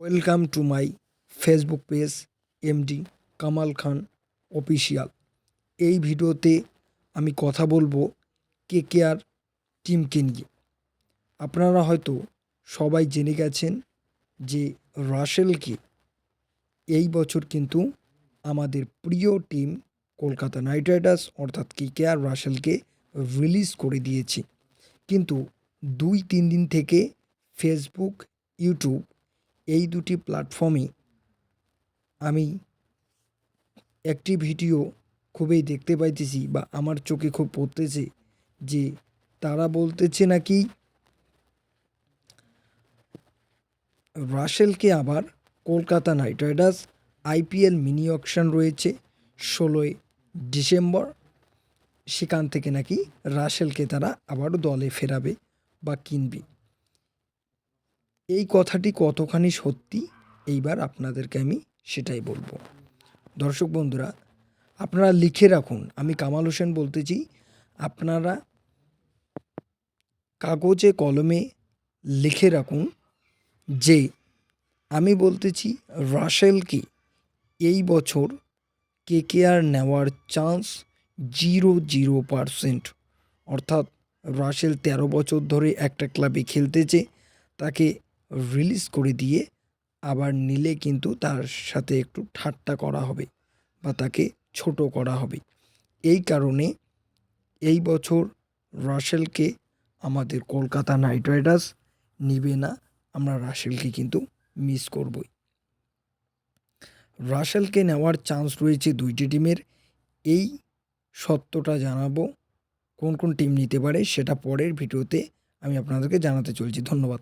Welcome to my Facebook page MD Kamal Khan official এই ভিডিওতে আমি কথা বলব কে কে আর টিমকে নিয়ে। আপনারা হয়তো সবাই জেনে গেছেন যে রাসেলকে এই বছর কিন্তু আমাদের প্রিয় টিম কলকাতা নাইট রাইডার্স, অর্থাৎ কে কে আর রাসেলকে রিলিজ করে দিয়েছে। কিন্তু দুই তিন দিন থেকে ফেসবুক ইউটিউব এই দুটি প্ল্যাটফর্মে আমি একটি ভিডিও খুবই দেখতে পাইতেছি বা আমার চোখে খুব পড়তেছে যে তারা বলতেছে নাকি রাসেলকে আবার Kolkata knight riders IPL mini auction রয়েছে ষোলোই ডিসেম্বর। সেখান থেকে নাকি রাসেলকে তারা আবারও দলে ফেরাবে বা কিনবে। এই কথাটি কতখানি সত্যি? এইবার আপনাদেরকে আমি সেটাই বলব। দর্শক বন্ধুরা, আপনারা লিখে রাখুন। আমি কামাল হোসেন বলতেছি, আপনারা কাগজে, কলমে লিখে রাখুন যে, আমি বলতেছি রাসেলকে এই বছর কেকেআর নেওয়ার চান্স জিরো জিরো পারসেন্ট। অর্থাৎ রাসেল তেরো বছর ধরে একটা ক্লাবে খেলতেছে, তাকে রিলিজ করে দিয়ে আবার নিলে কিন্তু তার সাথে একটু ঠাট্টা করা হবে বা তাকে ছোট করা হবে। এই কারণে এই বছর রাসেলকে আমাদের কলকাতা নাইট রাইডার্স নিবে না, আমরা রাসেলকে কিন্তু মিস করবই। রাসেলকে নেওয়ার চান্স রয়েছে দুইটি টিমের এই সত্যটা জানাব কোন কোন টিম নিতে পারে, সেটা পরের ভিডিওতে আমি আপনাদেরকে জানাতে চলছি। ধন্যবাদ।